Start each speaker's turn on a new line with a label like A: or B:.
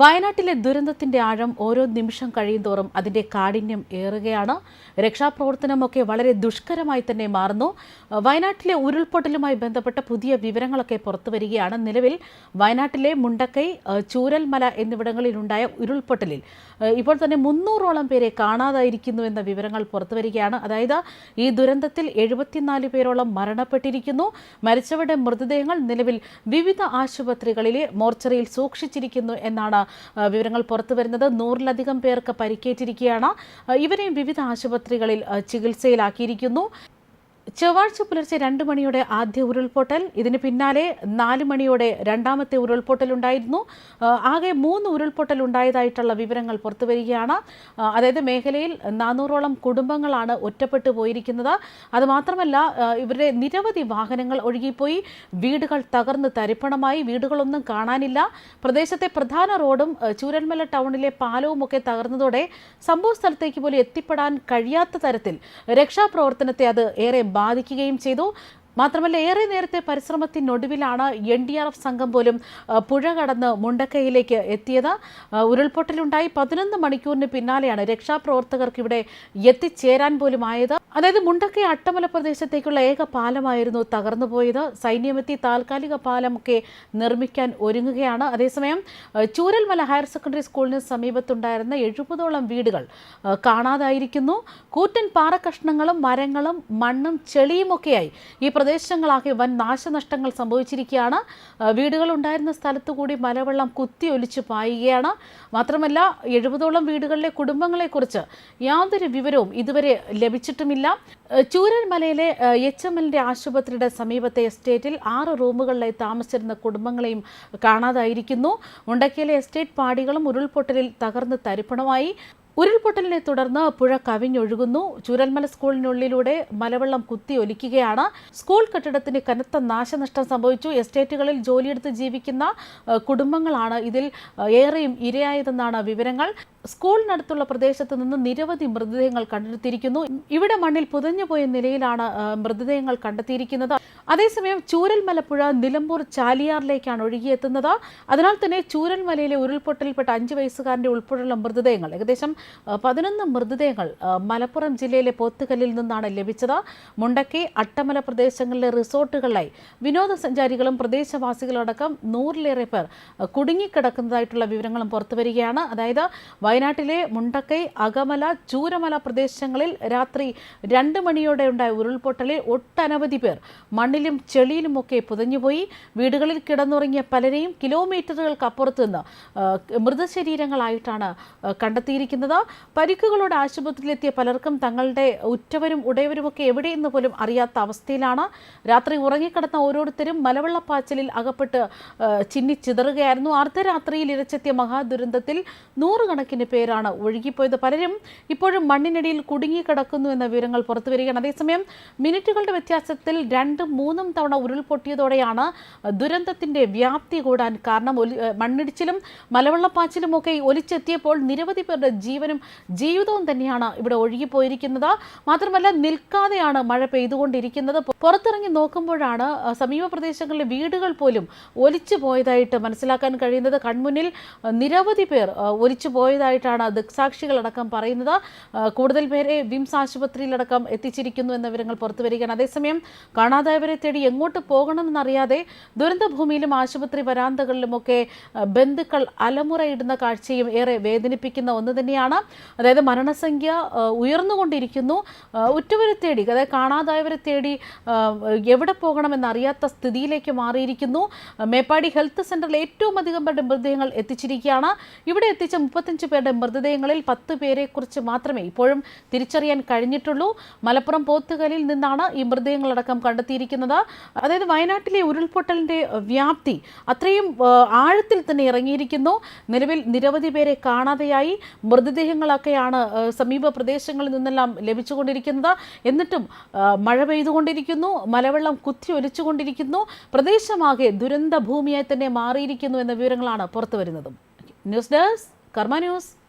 A: വയനാട്ടിലെ ദുരന്തത്തിന്റെ ആഴം ഓരോ നിമിഷം കഴിയുന്തോറും അതിന്റെ കാഠിന്യം ഏറുകയാണ്. രക്ഷാപ്രവർത്തനമൊക്കെ വളരെ ദുഷ്കരമായി തന്നെ മാറുന്നു. വയനാട്ടിലെ ഉരുൾപൊട്ടലുമായി ബന്ധപ്പെട്ട പുതിയ വിവരങ്ങളൊക്കെ പുറത്തു വരികയാണ്. നിലവിൽ വയനാട്ടിലെ മുണ്ടക്കൈ ചൂരൽമല എന്നിവിടങ്ങളിലുണ്ടായ ഉരുൾപൊട്ടലിൽ ഇപ്പോൾ തന്നെ മുന്നൂറോളം പേരെ കാണാതായിരിക്കുന്നു എന്ന വിവരങ്ങൾ പുറത്തു വരികയാണ്. അതായത് ഈ ദുരന്തത്തിൽ എഴുപത്തിനാല് പേരോളം മരണപ്പെട്ടിരിക്കുന്നു. മരിച്ചവരുടെ മൃതദേഹങ്ങൾ നിലവിൽ വിവിധ ആശുപത്രികളിലെ മോർച്ചറിയിൽ സൂക്ഷിച്ചിരിക്കുന്നു എന്നാണ് വിവരങ്ങൾ പുറത്തു വരുന്നത്. നൂറിലധികം പേർക്ക് പരിക്കേറ്റിരിക്കുകയാണ്. ഇവരെയും വിവിധ ആശുപത്രികളിൽ ചികിത്സയിലാക്കിയിരിക്കുന്നു. ചൊവ്വാഴ്ച പുലർച്ചെ രണ്ട് മണിയോടെ ആദ്യ ഉരുൾപൊട്ടൽ ഇതിന് പിന്നാലെ നാല് മണിയോടെ രണ്ടാമത്തെ ഉരുൾപൊട്ടൽ ഉണ്ടായിരുന്നു. ആകെ മൂന്ന് ഉരുൾപൊട്ടൽ ഉണ്ടായതായിട്ടുള്ള വിവരങ്ങൾ പുറത്തുവരികയാണ് അതായത് മേഖലയിൽ നാനൂറോളം കുടുംബങ്ങളാണ് ഒറ്റപ്പെട്ടു പോയിരിക്കുന്നത്. അതുമാത്രമല്ല ഇവരുടെ നിരവധി വാഹനങ്ങൾ ഒഴുകിപ്പോയി. വീടുകൾ തകർന്ന് തരിപ്പണമായി. വീടുകളൊന്നും കാണാനില്ല. പ്രദേശത്തെ പ്രധാന റോഡും ചൂരൽമല ടൗണിലെ പാലവും ഒക്കെ തകർന്നതോടെ സംഭവ സ്ഥലത്തേക്ക് പോലും എത്തിപ്പെടാൻ കഴിയാത്ത തരത്തിൽ രക്ഷാപ്രവർത്തനത്തെ അത് ഏറെ ബാധിക്കുകയും ചെയ്തു. മാത്രമല്ല ഏറെ നേരത്തെ പരിശ്രമത്തിനൊടുവിലാണ് എൻ ഡി ആർ എഫ് സംഘം പോലും പുഴ കടന്ന് മുണ്ടക്കയിലേക്ക് എത്തിയത്. ഉരുൾപൊട്ടലുണ്ടായി. പതിനൊന്ന് മണിക്കൂറിന് പിന്നാലെയാണ് രക്ഷാപ്രവർത്തകർക്ക് ഇവിടെ എത്തിച്ചേരാൻ പോലും ആയത് അതായത് മുണ്ടക്കൈ അട്ടമല പ്രദേശത്തേക്കുള്ള ഏക പാലമായിരുന്നു തകർന്നുപോയത് സൈന്യമെത്തി താൽക്കാലിക പാലമൊക്കെ നിർമ്മിക്കാൻ ഒരുങ്ങുകയാണ്. അതേസമയം ചൂരൽമല ഹയർ സെക്കൻഡറി സ്കൂളിന് സമീപത്തുണ്ടായിരുന്ന എഴുപതോളം വീടുകൾ കാണാതായിരിക്കുന്നു. കൂറ്റൻ പാറക്കഷ്ണങ്ങളും മരങ്ങളും മണ്ണും ചെളിയുമൊക്കെയായി ഈ പ്രദേശങ്ങളാകെ വൻ നാശനഷ്ടങ്ങൾ സംഭവിച്ചിരിക്കുകയാണ്. വീടുകളുണ്ടായിരുന്ന സ്ഥലത്തു കൂടി മലവെള്ളം കുത്തിയൊലിച്ച് പായുകയാണ്. മാത്രമല്ല എഴുപതോളം വീടുകളിലെ കുടുംബങ്ങളെക്കുറിച്ച് യാതൊരു വിവരവും ഇതുവരെ ലഭിച്ചിട്ടുമില്ല. ആ, ചൂരൽമലയിലെ എച്ച് എം എല്ലിന്റെ ആശുപത്രിയുടെ സമീപത്തെ എസ്റ്റേറ്റിൽ ആറ് റൂമുകളിലായി താമസിച്ചിരുന്ന കുടുംബങ്ങളെയും കാണാതായിരിക്കുന്നു. മുണ്ടക്കയിലെ എസ്റ്റേറ്റ് പാടികളും ഉരുൾപൊട്ടലിൽ തകർന്ന് തരിപ്പണമായി. ഉരുൾപൊട്ടലിനെ തുടർന്ന് പുഴ കവിഞ്ഞൊഴുകുന്നു. ചുരൽമല സ്കൂളിനുള്ളിലൂടെ മലവെള്ളം കുത്തി ഒലിക്കുകയാണ്. സ്കൂൾ കെട്ടിടത്തിന് കനത്ത നാശനഷ്ടം സംഭവിച്ചു. എസ്റ്റേറ്റുകളിൽ ജോലിയെടുത്ത് ജീവിക്കുന്ന കുടുംബങ്ങളാണ് ഇതിൽ ഏറെയും ഇരയായതെന്നാണ് വിവരങ്ങൾ. സ്കൂളിനടുത്തുള്ള പ്രദേശത്ത് നിന്ന് നിരവധി മൃതദേഹങ്ങൾ കണ്ടെത്തിയിരിക്കുന്നു. ഇവിടെ മണ്ണിൽ പുതഞ്ഞുപോയ നിലയിലാണ് മൃതദേഹങ്ങൾ കണ്ടെത്തിയിരിക്കുന്നത്. അതേസമയം ചൂരൽമലപ്പുഴ പുഴ നിലമ്പൂർ ചാലിയാറിലേക്കാണ് ഒഴുകിയെത്തുന്നത്. അതിനാൽ തന്നെ ചൂരൽമലയിലെ ഉരുൾപൊട്ടലിൽപ്പെട്ട അഞ്ച് വയസ്സുകാരന്റെ ഉൾപ്പെടെയുള്ള മൃതദേഹങ്ങൾ ഏകദേശം പതിനൊന്ന് മൃതദേഹങ്ങൾ മലപ്പുറം ജില്ലയിലെ പോത്തുകല്ലിൽ നിന്നാണ് ലഭിച്ചത്. മുണ്ടക്കൈ അട്ടമല പ്രദേശങ്ങളിലെ റിസോർട്ടുകളിലായി വിനോദസഞ്ചാരികളും പ്രദേശവാസികളടക്കം നൂറിലേറെ പേർ കുടുങ്ങിക്കിടക്കുന്നതായിട്ടുള്ള വിവരങ്ങളും പുറത്തുവരികയാണ് അതായത് വയനാട്ടിലെ മുണ്ടക്കൈ അകമല ചൂരമല പ്രദേശങ്ങളിൽ രാത്രി രണ്ട് മണിയോടെ ഉണ്ടായ ഉരുൾപൊട്ടലിൽ ഒട്ടനവധി പേർ മണ്ണിലും ചെളിയിലുമൊക്കെ പുതഞ്ഞുപോയി വീടുകളിൽ കിടന്നുറങ്ങിയ പലരെയും കിലോമീറ്ററുകൾക്കപ്പുറത്ത് നിന്ന് മൃതശരീരങ്ങളായിട്ടാണ് കണ്ടെത്തിയിരിക്കുന്നത്. പരിക്കുകളോട് ആശുപത്രിയിലെത്തിയ പലർക്കും തങ്ങളുടെ ഉറ്റവരും ഉടയവരുമൊക്കെ എവിടെയെന്ന് പോലും അറിയാത്ത അവസ്ഥയിലാണ്. രാത്രി ഉറങ്ങിക്കിടന്ന ഓരോരുത്തരും മലവെള്ളപ്പാച്ചിലിൽ അകപ്പെട്ട് ചിന്നി ചിന്നിച്ചിതറുകയായിരുന്നു അർദ്ധരാത്രിയിൽ ഇരച്ചെത്തിയ മഹാദുരന്തത്തിൽ നൂറുകണക്കിന് പേരാണ് ഒഴുകിപ്പോയത്. പലരും ഇപ്പോഴും മണ്ണിനടിയിൽ കുടുങ്ങിക്കിടക്കുന്നു എന്ന വിവരങ്ങൾ പുറത്തുവരികയാണ്. അതേസമയം മിനിറ്റുകളുടെ വ്യത്യാസത്തിൽ രണ്ടും മൂന്നും തവണ ഉരുൾപൊട്ടിയതോടെയാണ് ദുരന്തത്തിന്റെ വ്യാപ്തി കൂടാൻ കാരണം. ഒലി- മണ്ണിടിച്ചിലും മലവെള്ളപ്പാച്ചിലും ഒക്കെ ഒലിച്ചെത്തിയപ്പോൾ നിരവധി പേരുടെ ജീവനും ജീവിതവും തന്നെയാണ് ഇവിടെ ഒഴുകിപ്പോയിരിക്കുന്നത്. മാത്രമല്ല നിൽക്കാതെയാണ് മഴ പെയ്തുകൊണ്ടിരിക്കുന്നത്. പുറത്തിറങ്ങി നോക്കുമ്പോഴാണ് സമീപ പ്രദേശങ്ങളിലെ വീടുകൾ പോലും ഒലിച്ചു പോയതായിട്ട് മനസ്സിലാക്കാൻ കഴിയുന്നത്. കൺമുന്നിൽ നിരവധി പേർ ഒലിച്ചു പോയതായിട്ടാണ് ദൃക്സാക്ഷികളടക്കം പറയുന്നത്. കൂടുതൽ പേരെ വിംസ് ആശുപത്രിയിലടക്കം എത്തിച്ചിരിക്കുന്നു എന്ന വിവരങ്ങൾ പുറത്തു വരികയാണ് അതേസമയം കാണാതായവരെ തേടി എങ്ങോട്ട് പോകണമെന്നറിയാതെ ദുരന്തഭൂമിയിലും ആശുപത്രി വരാന്തകളിലുമൊക്കെ ബന്ധുക്കൾ അലമുറയിടുന്ന കാഴ്ചയും ഏറെ വേദനിപ്പിക്കുന്ന ഒന്ന് തന്നെയാണ്. അതായത് മരണസംഖ്യ ഉയർന്നുകൊണ്ടിരിക്കുന്നു. ഉറ്റവരെ തേടി അതായത് കാണാതായവരെ തേടി എവിടെ പോകണമെന്നറിയാത്ത സ്ഥിതിയിലേക്ക് മാറിയിരിക്കുന്നു. മേപ്പാടി ഹെൽത്ത് സെന്ററിൽ ഏറ്റവും അധികം പേരുടെ മൃതദേഹങ്ങൾ എത്തിച്ചിരിക്കുകയാണ്. ഇവിടെ എത്തിച്ച മുപ്പത്തഞ്ച് പേരുടെ മൃതദേഹങ്ങളിൽ പത്ത് പേരെക്കുറിച്ച് മാത്രമേ ഇപ്പോഴും തിരിച്ചറിയാൻ കഴിഞ്ഞിട്ടുള്ളൂ. മലപ്പുറം പോത്തുകലിൽ നിന്നാണ് ഈ മൃതദേഹങ്ങളടക്കം കണ്ടെത്തിയിരിക്കുന്നത്. അതായത് വയനാട്ടിലെ ഉരുൾപൊട്ടലിന്റെ വ്യാപ്തി അത്രയും ആഴത്തിൽ തന്നെ ഇറങ്ങിയിരിക്കുന്നു. നിലവിൽ നിരവധി പേരെ കാണാതെയായി മൃതദേഹങ്ങളൊക്കെയാണ് സമീപ പ്രദേശങ്ങളിൽ നിന്നെല്ലാം ലഭിച്ചുകൊണ്ടിരിക്കുന്നത്. എന്നിട്ടും മഴ പെയ്തുകൊണ്ടിരിക്കുന്നു. മലവെള്ളം കുത്തി ഒലിച്ചുകൊണ്ടിരിക്കുന്നു. പ്രദേശമാകെ ദുരന്ത ഭൂമിയായി തന്നെ മാറിയിരിക്കുന്നു എന്ന വിവരങ്ങളാണ് പുറത്തു വരുന്നത് ന്യൂസ് ഡെസ്ക് കർമ്മ ന്യൂസ്.